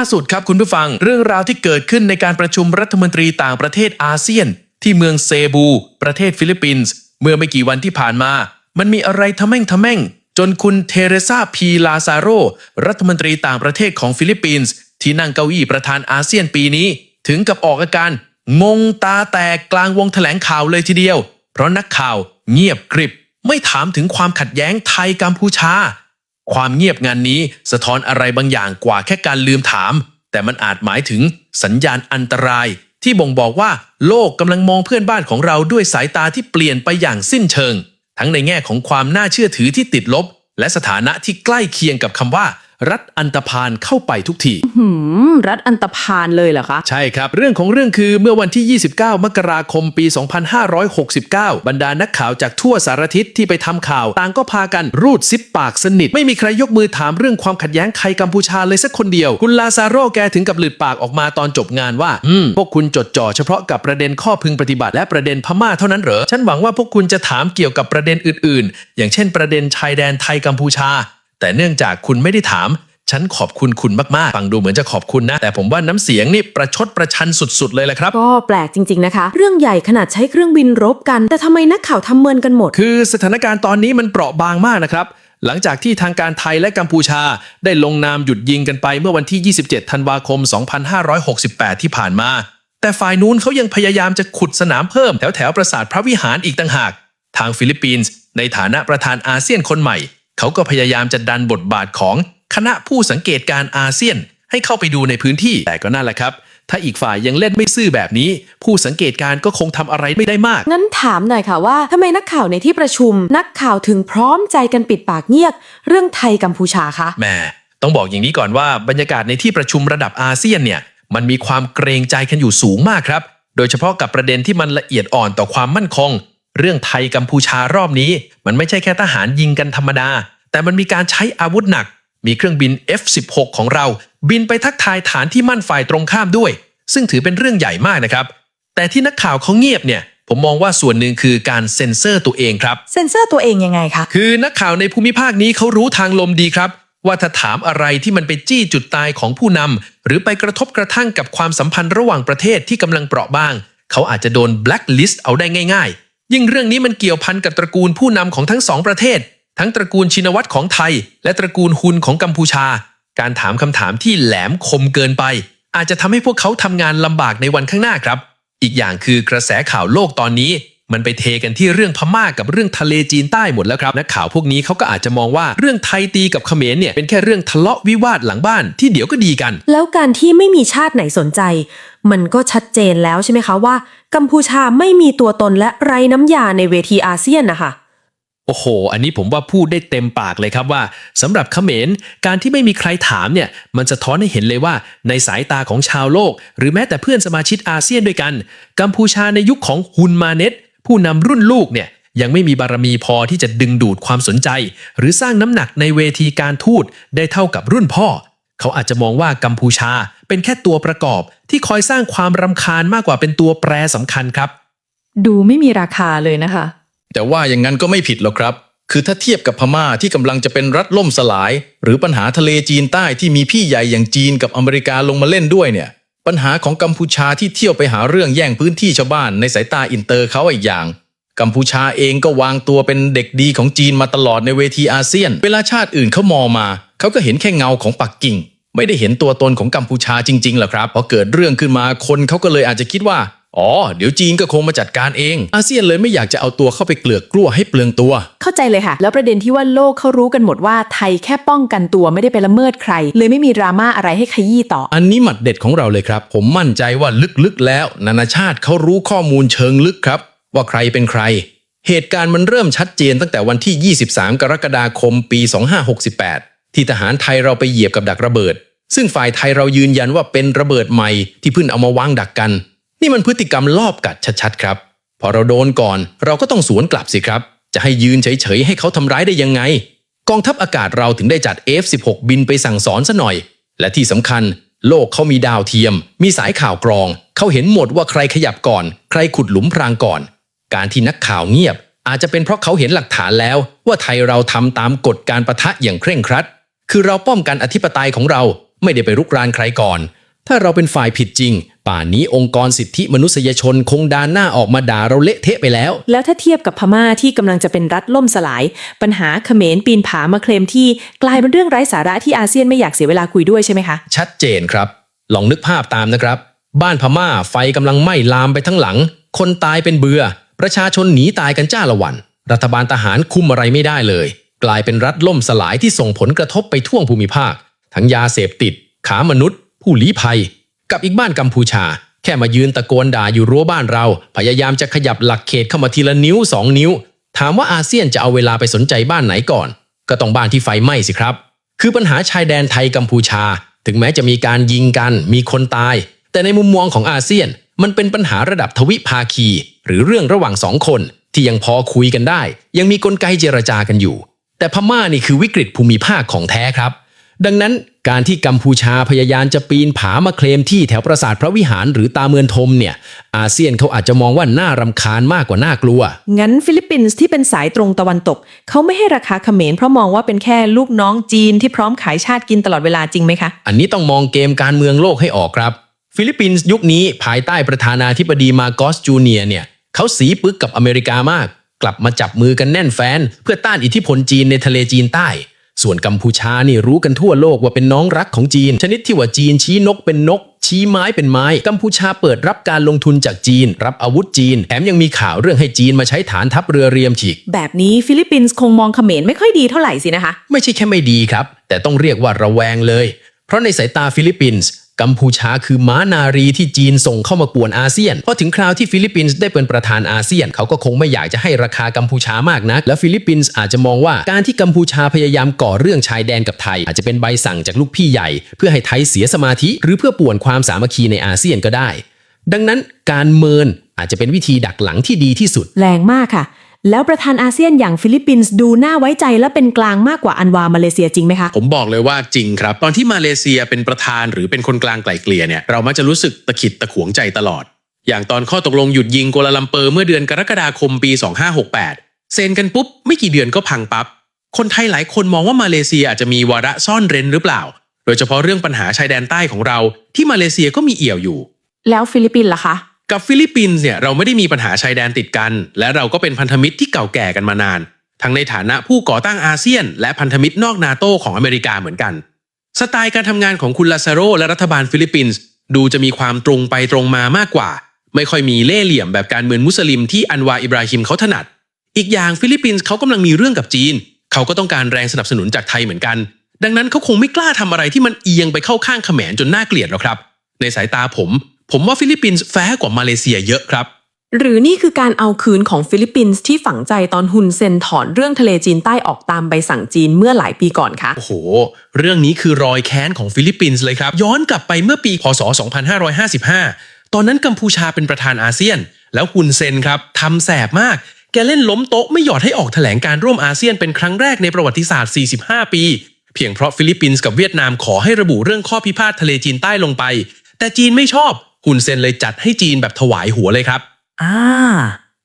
ล่าสุดครับคุณผู้ฟัง เรื่องราวที่เกิดขึ้นในการประชุมรัฐมนตรีต่างประเทศอาเซียน ที่เมืองเซบู ประเทศฟิลิปปินส์เมื่อไม่กี่วันที่ผ่านมา มันมีอะไรทะแม่งทะแม่ง จนคุณเทเรซาพีลาซาโรรัฐมนตรีต่างประเทศของฟิลิปปินส์ที่นั่งเก้าอี้ประธานอาเซียนปีนี้ ถึงกับออกอาการ งงตาแตกกลางวงแถลงข่าวเลยทีเดียว เพราะนักข่าวเงียบกริบ ไม่ถามถึงความขัดแย้งไทยกัมพูชา ความเงียบงานนี้สะท้อนอะไรบางอย่างกว่าแค่การลืมถาม แต่มันอาจหมายถึงสัญญาณอันตราย ที่บ่งบอกว่าโลกกำลังมองเพื่อนบ้านของเราด้วยสายตาที่เปลี่ยนไปอย่างสิ้นเชิง ทั้งในแง่ของความน่าเชื่อถือที่ติดลบ และสถานะที่ใกล้เคียงกับคำว่า รัฐอันตพานเข้าไปทุกทีหืมรัฐอันตพานเลยเหรอคะ ใช่ครับ เรื่องของเรื่องคือเมื่อวันที่ 29 มกราคมปี 2569 บรรดานักข่าวจากทั่วสารทิศที่ไปทำข่าว ต่างก็พากันรูดซิปปากสนิท ไม่มีใครยกมือถามเรื่องความขัดแย้งไทยกัมพูชาเลยสักคนเดียว คุณลาซาโรแกถึงกับหลุดปากออกมาตอนจบงานว่า อืม พวกคุณจดจ่อเฉพาะกับประเด็นข้อพึงปฏิบัติและประเด็นพม่าเท่านั้นเหรอ ฉันหวังว่าพวกคุณจะถามเกี่ยวกับประเด็นอื่น ๆ อย่างเช่นประเด็นชายแดนไทยกัมพูชา แต่เนื่องจากคุณไม่ได้ถาม ฉันขอบคุณคุณมาก ๆ ฟังดูเหมือนจะขอบคุณนะ แต่ผมว่าน้ำเสียงนี่ประชดประชันสุด ๆ เลยแหละครับ ก็แปลกจริง ๆ นะคะ เรื่องใหญ่ขนาดใช้เครื่องบินรบกัน แต่ทำไมนักข่าวทำเมินกันหมด คือสถานการณ์ตอนนี้มันเปราะบางมากนะครับ หลังจากที่ทางการไทยและกัมพูชา ได้ลงนามหยุดยิงกันไปเมื่อวันที่ 27 ธันวาคม 2568 ที่ผ่านมา แต่ฝ่ายนู้นเขายังพยายามจะขุดสนามเพิ่มแถวแถวๆปราสาทพระวิหารอีกต่างหาก ทางฟิลิปปินส์ในฐานะประธานอาเซียนคนใหม่ เขาก็พยายามจะดันบทบาทของคณะผู้สังเกตการอาเซียน ให้เข้าไปดูในพื้นที่แต่ก็นั่นแหละครับ ถ้าอีกฝ่ายยังเล่นไม่ซื่อแบบนี้ ผู้สังเกตการก็คงทำอะไรไม่ได้มาก งั้นถามหน่อยค่ะว่าทำไมนักข่าวในที่ประชุม นักข่าวถึงพร้อมใจกันปิดปากเงียบเรื่องไทยกัมพูชาคะแหม่ต้องบอกอย่างนี้ก่อนว่าบรรยากาศในที่ประชุมระดับอาเซียนเนี่ยมันมีความเกรงใจกันอยู่สูงมากครับ โดยเฉพาะกับประเด็นที่มันละเอียดอ่อนต่อความมั่นคง เรื่องไทยกัมพูชารอบนี้ มันไม่ใช่แค่ทหารยิงกันธรรมดา แต่มันมีการใช้อาวุธหนัก มีเครื่องบิน F16 ของเรา บินไปทักทายฐานที่มั่นฝ่ายตรงข้ามด้วย ซึ่งถือเป็นเรื่องใหญ่มากนะครับ แต่ที่นักข่าวเขาเงียบเนี่ยผมมองว่าส่วนหนึ่งคือการเซ็นเซอร์ตัวเองครับ เซ็นเซอร์ตัวเองยังไงคะ คือนักข่าวในภูมิภาคนี้เขารู้ทางลมดีครับ ว่าถ้าถามอะไรที่มันไปจี้จุดตายของผู้นำหรือไปกระทบกระทั่งกับความสัมพันธ์ระหว่างประเทศที่กำลังเปราะบาง เขาอาจจะโดน blacklist เอาได้ง่ายๆ ยิ่งเรื่องนี้มันเกี่ยวพันกับตระกูลผู้นำของทั้งสองประเทศ ทั้งตระกูลชินวัตรของไทย และตระกูลฮุนของกัมพูชา การถามคำถามที่แหลมคมเกินไป อาจจะทำให้พวกเขาทำงานลำบากในวันข้างหน้าครับ อีกอย่างคือกระแสข่าวโลกตอนนี้ มันไปเทกันที่เรื่องพม่ากับเรื่องทะเลจีนใต้หมดแล้วครับนักข่าวพวกนี้เขาก็อาจจะมองว่าเรื่องไทยตีกับเขมรเนี่ยเป็นแค่เรื่องทะเลาะวิวาทหลังบ้านที่เดี๋ยวก็ดีกัน แล้วการที่ไม่มีชาติไหนสนใจ มันก็ชัดเจนแล้วใช่ไหมคะว่า กัมพูชาไม่มีตัวตนและไร้น้ำยาในเวทีอาเซียนนะคะโอ้โห อันนี้ผมว่าพูดได้เต็มปากเลยครับว่าสำหรับเขมรการที่ไม่มีใครถามเนี่ย มันจะท้อนให้เห็นเลยว่า ในสายตาของชาวโลก หรือแม้แต่เพื่อนสมาชิกอาเซียนด้วยกัน กัมพูชาในยุคของฮุนมาเน็ต ผู้นำรุ่นลูกเนี่ยยังไม่มีบารมีพอที่จะดึงดูดความสนใจ หรือสร้างน้ำหนักในเวทีการทูตได้เท่ากับรุ่นพ่อ เขาอาจจะมองว่ากัมพูชาเป็นแค่ตัวประกอบที่คอยสร้างความรำคาญมากกว่าเป็นตัวแปรสำคัญครับ ดูไม่มีราคาเลยนะคะ แต่ว่าอย่างนั้นก็ไม่ผิดหรอกครับ คือถ้าเทียบกับพม่าที่กำลังจะเป็นรัฐล่มสลาย หรือปัญหาทะเลจีนใต้ที่มีพี่ใหญ่อย่างจีนกับอเมริกาลงมาเล่นด้วยเนี่ย ปัญหาของกัมพูชาที่เที่ยวไปหาเรื่องแย่งพื้นที่ชาวบ้านในสายตาอินเตอร์เขาอีกอย่าง กัมพูชาเองก็วางตัวเป็นเด็กดีของจีนมาตลอดในเวทีอาเซียน เวลาชาติอื่นเขามองมา เขาก็เห็นแค่เงาของปักกิ่ง ไม่ได้เห็นตัวตนของกัมพูชาจริงๆหรอครับพอเกิดเรื่องขึ้นมาคนเขาก็เลยอาจจะคิดว่า อ๋อ เดี๋ยวจีนก็คงมาจัดการเอง อาเซียนเลยไม่อยากจะเอาตัวเข้าไปเกลือกกลัวให้เปลืองตัว เข้าใจเลยค่ะ แล้วประเด็นที่ว่าโลกเขารู้กันหมดว่าไทยแค่ป้องกันตัวไม่ได้ไปละเมิดใคร เลยไม่มีดราม่าอะไรให้ขยี้ต่อ อันนี้หมัดเด็ดของเราเลยครับ ผมมั่นใจว่าลึกๆแล้ว นานาชาติเขารู้ข้อมูลเชิงลึกครับ ว่าใครเป็นใคร เหตุการณ์มันเริ่มชัดเจนตั้งแต่วันที่ 23 กรกฎาคม ปี 2568 ที่ทหารไทยเราไปเหยียบกับดักระเบิด ซึ่งฝ่ายไทยเรายืนยันว่าเป็นระเบิดใหม่ที่เพิ่งเอามาวางดักกัน นี่มันพฤติกรรมลอบกัดชัดๆครับ พอเราโดนก่อนเราก็ต้องสวนกลับสิครับ จะให้ยืนเฉยๆให้เขาทำร้ายได้ยังไง กองทัพอากาศเราถึงได้จัด F16 บินไปสั่งสอนซะหน่อย และที่สำคัญ โลกเขามีดาวเทียม มีสายข่าวกรอง เขาเห็นหมดว่าใครขยับก่อน ใครขุดหลุมพรางก่อน การที่นักข่าวเงียบ อาจจะเป็นเพราะเขาเห็นหลักฐานแล้ว ว่าไทยเราทำตามกฎการประทะอย่างเคร่งครัด คือเราป้องกันอธิปไตยของเราไม่ได้ไปรุกรานใครก่อน ถ้าเราเป็นฝ่ายผิดจริง ป่านนี้องค์กรสิทธิมนุษยชนคงดานหน้าออกมาด่าเราเละเทะไปแล้ว แล้วถ้าเทียบกับพม่าที่กำลังจะเป็นรัฐล่มสลาย ปัญหาเขมรปีนผามาเคลมที่กลายเป็นเรื่องไร้สาระที่อาเซียนไม่อยากเสียเวลาคุยด้วยใช่ไหมคะ ชัดเจนครับ ลองนึกภาพตามนะครับ บ้านพม่าไฟกำลังไหม้ลามไปทั้งหลัง คนตายเป็นเบือ ประชาชนหนีตายกันจ้าละวัน รัฐบาลทหารคุมอะไรไม่ได้เลย กลายเป็นรัฐล่มสลายที่ส่งผลกระทบไปทั่วภูมิภาค ทั้งยาเสพติด ขามนุษย์ ผู้ลี้ภัย กับอีกบ้านกัมพูชา แค่มายืนตะโกนด่าอยู่รั้วบ้านเรา พยายามจะขยับหลักเขตเข้ามาทีละนิ้วสองนิ้ว ถามว่าอาเซียนจะเอาเวลาไปสนใจบ้านไหนก่อน ก็ต้องบ้านที่ไฟไหม้สิครับ คือปัญหาชายแดนไทยกัมพูชา ถึงแม้จะมีการยิงกัน มีคนตาย แต่ในมุมมองของอาเซียน มันเป็นปัญหาระดับทวิภาคี หรือเรื่องระหว่างสองคนที่ยังพอคุยกันได้ ยังมีกลไกเจรจากันอยู่ แต่พม่านี่คือวิกฤตภูมิภาคของแท้ครับ ดังนั้น การที่กัมพูชาพยายามจะปีนผามาเคลมที่แถวปราสาทพระวิหารหรือตาเมือนทมเนี่ย อาเซียนเขาอาจจะมองว่าน่ารำคาญมากกว่าน่ากลัว งั้นฟิลิปปินส์ที่เป็นสายตรงตะวันตก เขาไม่ให้ราคาเขมรเพราะมองว่าเป็นแค่ลูกน้องจีนที่พร้อมขายชาติกินตลอดเวลาจริงไหมคะ อันนี้ต้องมองเกมการเมืองโลกให้ออกครับ ฟิลิปปินส์ยุคนี้ภายใต้ประธานาธิบดีมาโกสจูเนียร์เนี่ยเขาสีปึกกับอเมริกามาก กลับมาจับมือกันแน่นแฟนเพื่อต้านอิทธิพลจีนในทะเลจีนใต้ ส่วนกัมพูชานี่รู้กันทั่วโลกว่าเป็นน้องรักของจีน ชนิดที่ว่าจีนชี้นกเป็นนก ชี้ไม้เป็นไม้ กัมพูชาเปิดรับการลงทุนจากจีน รับอาวุธจีนแถมยังมีข่าวเรื่องให้จีนมาใช้ฐานทัพเรือเรียมฉีก แบบนี้ฟิลิปปินส์คงมองเขมรไม่ค่อยดีเท่าไหร่สินะคะ ไม่ใช่แค่ไม่ดีครับ แต่ต้องเรียกว่าระแวงเลย เพราะในสายตาฟิลิปปินส์ กัมพูชาคือม้านารีที่จีนส่งเข้ามากวนอาเซียนพอถึงคราวที่ฟิลิปปินส์ได้เป็นประธานอาเซียน เขาก็คงไม่อยากจะให้ราคากัมพูชามากนัก และฟิลิปปินส์อาจจะมองว่าการที่กัมพูชาพยายามก่อเรื่องชายแดนกับไทย อาจจะเป็นใบสั่งจากลูกพี่ใหญ่ เพื่อให้ไทยเสียสมาธิ หรือเพื่อป่วนความสามัคคีในอาเซียนก็ได้ ดังนั้นการเมินอาจจะเป็นวิธีดักหลังที่ดีที่สุด แรงมากค่ะ แล้วประธานอาเซียนอย่างฟิลิปปินส์ดูน่าไว้ใจและเป็นกลางมากกว่าอันวามาเลเซียจริงไหมคะ ผมบอกเลยว่าจริงครับ ตอนที่มาเลเซียเป็นประธานหรือเป็นคนกลางไกล่เกลี่ยเนี่ยเรามักจะรู้สึกตะขิดตะขวงใจตลอด อย่างตอนข้อตกลงหยุดยิงกัวลาลัมเปอร์เมื่อเดือนกรกฎาคมปี 2568 เซ็นกันปุ๊บไม่กี่เดือนก็พังปับ๊บคนไทยหลายคนมองว่ามาเลเซียอาจจะมีวาระซ่อนเร้นหรือเปล่า โดยเฉพาะเรื่องปัญหาชายแดนใต้ของเราที่มาเลเซียก็มีเอี่ยวอยู่ แล้วฟิลิปปินส์ล่ะคะ กับฟิลิปปินส์เนี่ยเราไม่ได้มีปัญหาชายแดนติดกัน และเราก็เป็นพันธมิตรที่เก่าแก่กันมานาน ทั้งในฐานะผู้ก่อตั้งอาเซียน และพันธมิตรนอกนาโตของอเมริกาเหมือนกัน สไตล์การทำงานของคุณลาซาโรและรัฐบาลฟิลิปปินส์ดูจะมีความตรงไปตรงมามากกว่า ไม่ค่อยมีเล่ห์เหลี่ยมแบบการเมืองมุสลิมที่อันวาอิบราฮิมเขาถนัด อีกอย่างฟิลิปปินส์เขากำลังมีเรื่องกับจีน เขาก็ต้องการแรงสนับสนุนจากไทยเหมือนกัน ดังนั้นเขาคงไม่กล้าทำอะไรที่มันเอียงไปเข้าข้างเขมรจนน่าเกลียดหรอกครับ ในสายตาผม ผมว่าฟิลิปปินส์แฟ้กว่ามาเลเซียเยอะครับ หรือนี่คือการเอาคืนของฟิลิปปินส์ที่ฝังใจตอนฮุนเซนถอนเรื่องทะเลจีนใต้ออกตามใบสั่งจีนเมื่อหลายปีก่อนคะ โอ้โห เรื่องนี้คือรอยแค้นของฟิลิปปินส์เลยครับ ย้อนกลับไปเมื่อปีพศ 2555 ตอนนั้นกัมพูชาเป็นประธานอาเซียน แล้วฮุนเซนครับทำแสบมาก แกเล่นล้มโต๊ะไม่หยอดให้ออกแถลงการร่วมอาเซียนเป็นครั้งแรกในประวัติศาสตร์ 45 ปี เพียงเพราะฟิลิปปินส์กับเวียดนามขอให้ระบุเรื่องข้อพิพาททะเลจีนใต้ลงไป แต่จีนไม่ชอบ ฮุนเซนเลยจัดให้จีนแบบถวายหัวเลยครับ อ่า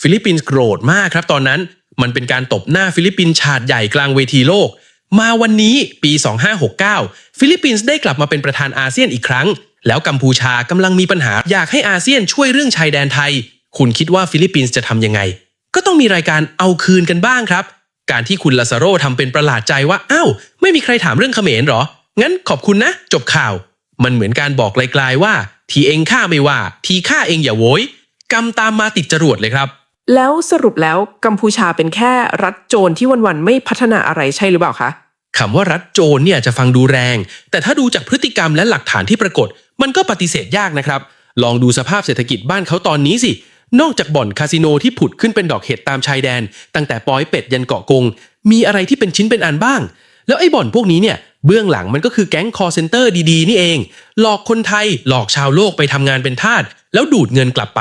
ฟิลิปปินส์โกรธมากครับตอนนั้น มันเป็นการตบหน้าฟิลิปปินส์ฉาดใหญ่กลางเวทีโลก มาวันนี้ปี 2569 ฟิลิปปินส์ได้กลับมาเป็นประธานอาเซียนอีกครั้ง แล้วกัมพูชากำลังมีปัญหาอยากให้อาเซียนช่วยเรื่องชายแดนไทย คุณคิดว่าฟิลิปปินส์จะทำยังไง ก็ต้องมีรายการเอาคืนกันบ้างครับ การที่คุณลาซาโรทำเป็นประหลาดใจว่าอ้าวไม่มีใครถามเรื่องเขมรเหรอ งั้นขอบคุณนะ จบข่าว มันเหมือนการบอกไกลๆว่า ทีเองฆ่าไม่ว่า ทีฆ่าเองอย่าโวย กรรมตามมาติดจรวดเลยครับ แล้วสรุปแล้วกัมพูชาเป็นแค่รัฐโจรที่วันๆไม่พัฒนาอะไรใช่หรือเปล่าคะคำว่ารัฐโจรเนี่ยจะฟังดูแรง แต่ถ้าดูจากพฤติกรรมและหลักฐานที่ปรากฏ มันก็ปฏิเสธยากนะครับ ลองดูสภาพเศรษฐกิจบ้านเขาตอนนี้สิ นอกจากบ่อนคาสิโนที่ผุดขึ้นเป็นดอกเห็ดตามชายแดน ตั้งแต่ปอยเป็ดยันเกาะกง มีอะไรที่เป็นชิ้นเป็นอันบ้าง แล้วไอ้บ่อนพวกนี้เนี่ย เบื้องหลังมันก็คือแก๊งคอร์เซนเตอร์ดีๆ นี่เอง หลอกคนไทยหลอกชาวโลกไปทำงานเป็นทาสแล้วดูดเงินกลับไป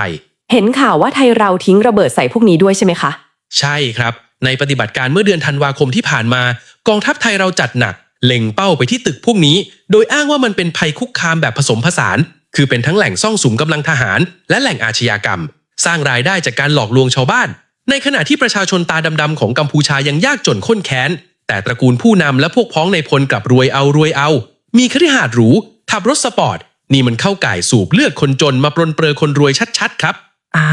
เห็นข่าวว่าไทยเราทิ้งระเบิดใส่พวกนี้ด้วยใช่ไหมคะ ใช่ครับ ในปฏิบัติการเมื่อเดือนธันวาคมที่ผ่านมา กองทัพไทยเราจัดหนัก เล็งเป้าไปที่ตึกพวกนี้ โดยอ้างว่ามันเป็นภัยคุกคามแบบผสมผสาน คือเป็นทั้งแหล่งซ่องสุมกำลังทหาร และแหล่งอาชญากรรม สร้างรายได้จากการหลอกลวงชาวบ้าน ในขณะที่ประชาชนตาดำๆของกัมพูชายังยากจนข้นแค้น แต่ตระกูลผู้นำและพวกพ้องในพลกลับรวยเอารวยเอา มีคฤหาสน์หรูขับรถสปอร์ต นี่มันเข้าก่ายสูบเลือดคนจนมาปรนเปรอคนรวยชัดๆ ครับ อ่า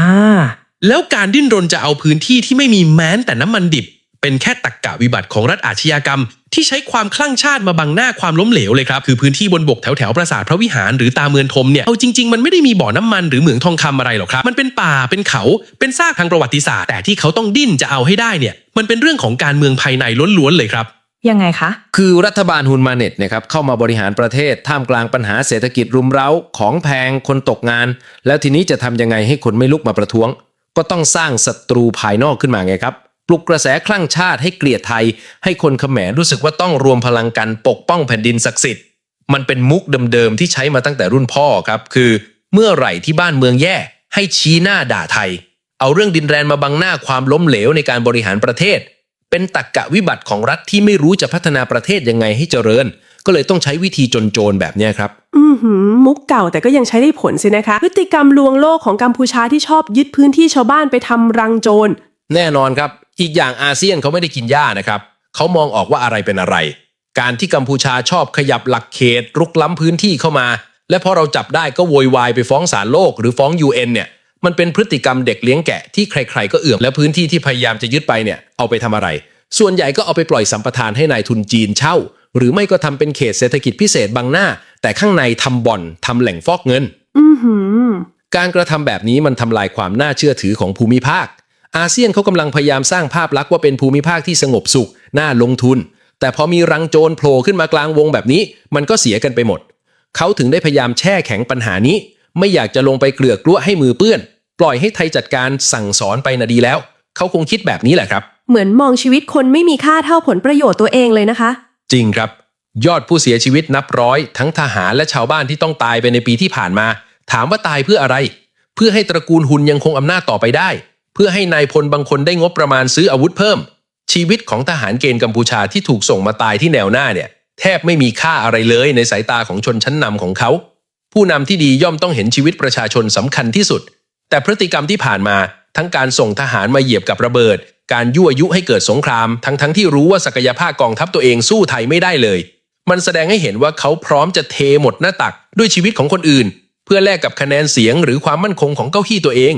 แล้วการดิ้นรนจะเอาพื้นที่ที่ไม่มีแม้แต่น้ำมันดิบ เป็นแค่ตักกะวิบัติของรัฐอาชญากรรม ที่ใช้ความคลั่งชาติมาบังหน้าความล้มเหลวเลยครับ คือพื้นที่บนบกแถวแถวๆปราสาทพระวิหารหรือตาเมือนทมเนี่ยเอาจริงๆมันไม่ได้มีบ่อน้ำมันหรือเหมืองทองคำอะไรหรอกครับ มันเป็นป่าเป็นเขาเป็นซากทางประวัติศาสตร์แต่ที่เขาต้องดิ้นจะเอาให้ได้เนี่ย มันเป็นเรื่องของการเมืองภายในล้วนๆเลยครับ ยังไงคะ คือรัฐบาลฮุนมาเน็ตนะครับเข้ามาบริหารประเทศท่ามกลางปัญหาเศรษฐกิจรุมเร้าของแพงคนตกงาน แล้วทีนี้จะทำยังไงให้คนไม่ลุกมาประท้วง ก็ต้องสร้างศัตรูภายนอกขึ้นมาไงครับปลุกกระแสคลั่งชาติให้เกลียดไทย ให้คนเขมรรู้สึกว่าต้องรวมพลังกันปกป้องแผ่นดินศักดิ์สิทธิ์มันเป็นมุกเดิมๆที่ใช้มาตั้งแต่รุ่นพ่อครับ คือ เมื่อไหร่ที่บ้านเมืองแย่ให้ชี้หน้าด่าไทย เอาเรื่องดินแดนมาบังหน้าความล้มเหลวในการบริหารประเทศ เป็นตักกะวิบัติของรัฐที่ไม่รู้จะพัฒนาประเทศยังไงให้เจริญ ก็เลยต้องใช้วิธีจนๆแบบเนี้ยครับ อือหือมุกเก่าแต่ก็ยังใช้ได้ผลสินะคะ พฤติกรรมลวงโลกของกัมพูชาที่ชอบยึดพื้นที่ชาวบ้านไปทำรังโจร แน่นอนครับ อีกอย่างอาเซียนเขาไม่ได้กินหญ้านะครับ เขามองออกว่าอะไรเป็นอะไร การที่กัมพูชาชอบขยับหลักเขตรุกล้ำพื้นที่เข้ามา และพอเราจับได้ก็โวยวายไปฟ้องศาลโลก หรือฟ้อง UN เนี่ย มันเป็นพฤติกรรมเด็กเลี้ยงแกะที่ใคร ๆ ก็เอื่อมและพื้นที่ที่พยายามจะยึดไปเนี่ยเอาไปทำอะไร ส่วนใหญ่ก็เอาไปปล่อยสัมปทานให้นายทุนจีนเช่า หรือไม่ก็ทำเป็นเขตเศรษฐกิจพิเศษบางหน้า แต่ข้างในทำบ่อนทำแหล่งฟอกเงินอือหือการกระทำแบบนี้มันทำลายความน่าเชื่อถือของภูมิภาค อาเซียนเขากำลังพยายามสร้างภาพลักษณ์ว่าเป็นภูมิภาคที่สงบสุขน่าลงทุน แต่พอมีรังโจรโผล่ขึ้นมากลางวงแบบนี้ มันก็เสียกันไปหมดเขาถึงได้พยายามแช่แข็งปัญหานี้ ไม่อยากจะลงไปเกลือกกลั้วให้มือเปื้อน ปล่อยให้ไทยจัดการสั่งสอนไปนะดีแล้ว เขาคงคิดแบบนี้แหละครับ เหมือนมองชีวิตคนไม่มีค่าเท่าผลประโยชน์ตัวเองเลยนะคะ จริงครับ ยอดผู้เสียชีวิตนับร้อย ทั้งทหารและชาวบ้านที่ต้องตายไปในปีที่ผ่านมา ถามว่าตายเพื่ออะไร เพื่อให้ตระกูลหุนยังคงอำนาจต่อไปได้ เพื่อให้นายพลบางคนได้งบประมาณซื้ออาวุธเพิ่ม ชีวิตของทหารเกณฑ์กัมพูชาที่ถูกส่งมาตายที่แนวหน้าเนี่ยแทบไม่มีค่าอะไรเลยในสายตาของชนชั้นนำของเขา ผู้นำที่ดีย่อมต้องเห็นชีวิตประชาชนสำคัญที่สุด แต่พฤติกรรมที่ผ่านมาทั้งการส่งทหารมาเหยียบกับระเบิด การยั่วยุให้เกิดสงคราม ทั้งทั้งที่รู้ว่าศักยภาพกองทัพตัวเองสู้ไทยไม่ได้เลย มันแสดงให้เห็นว่าเขาพร้อมจะเทหมดหน้าตักด้วยชีวิตของคนอื่น เพื่อแลกกับคะแนนเสียงหรือความมั่นคงของเก้าอี้ตัวเอง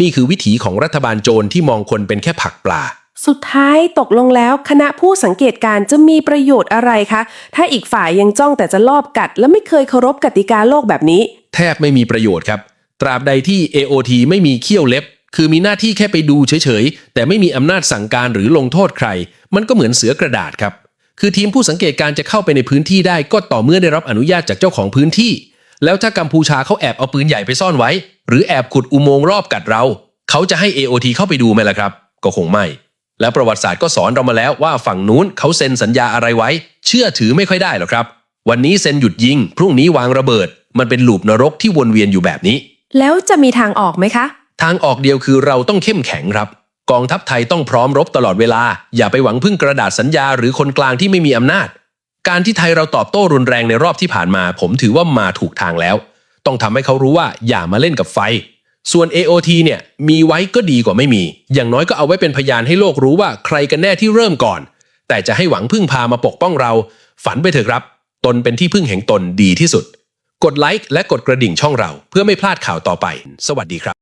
นี่คือวิถีของรัฐบาลโจรที่มองคนเป็นแค่ผักปลา สุดท้ายตกลงแล้วคณะผู้สังเกตการณ์จะมีประโยชน์อะไรคะ ถ้าอีกฝ่ายยังจ้องแต่จะลอบกัด และไม่เคยเคารพกติกาโลกแบบนี้ แทบไม่มีประโยชน์ครับ ตราบใดที่ AOT ไม่มีเขี้ยวเล็บ คือมีหน้าที่แค่ไปดูเฉยๆ แต่ไม่มีอำนาจสั่งการหรือลงโทษใคร มันก็เหมือนเสือกระดาษครับ คือทีมผู้สังเกตการณ์จะเข้าไปในพื้นที่ได้ก็ต่อเมื่อได้รับอนุญาตจากเจ้าของพื้นที่ แล้วถ้ากัมพูชาเขาแอบเอาปืนใหญ่ไปซ่อนไว้ หรือแอบขุดอุโมงค์รอบกัดเรา เขาจะให้ AOT เข้าไปดูไหมล่ะครับ ก็คงไม่ และประวัติศาสตร์ก็สอนเรามาแล้วว่าฝั่งนู้นเขาเซ็นสัญญาอะไรไว้ เชื่อถือไม่ค่อยได้หรอกครับ วันนี้เซ็นหยุดยิง พรุ่งนี้วางระเบิด มันเป็นลูปนรกที่วนเวียนอยู่แบบนี้ แล้วจะมีทางออกไหมคะ ทางออกเดียวคือเราต้องเข้มแข็งครับ กองทัพไทยต้องพร้อมรบตลอดเวลา อย่าไปหวังพึ่งกระดาษสัญญาหรือคนกลางที่ไม่มีอำนาจ การที่ไทยเราตอบโต้รุนแรงในรอบที่ผ่านมา ผมถือว่ามาถูกทางแล้ว ต้องทำให้เขารู้ว่าอย่ามาเล่นกับไฟ ส่วน AOT เนี่ยมีไว้ก็ดีกว่าไม่มี อย่างน้อยก็เอาไว้เป็นพยานให้โลกรู้ว่าใครกันแน่ที่เริ่มก่อน แต่จะให้หวังพึ่งพามาปกป้องเรา ฝันไปเถอะครับ ตนเป็นที่พึ่งแห่งตนดีที่สุด กดไลค์และกดกระดิ่งช่องเรา เพื่อไม่พลาดข่าวต่อไป สวัสดีครับ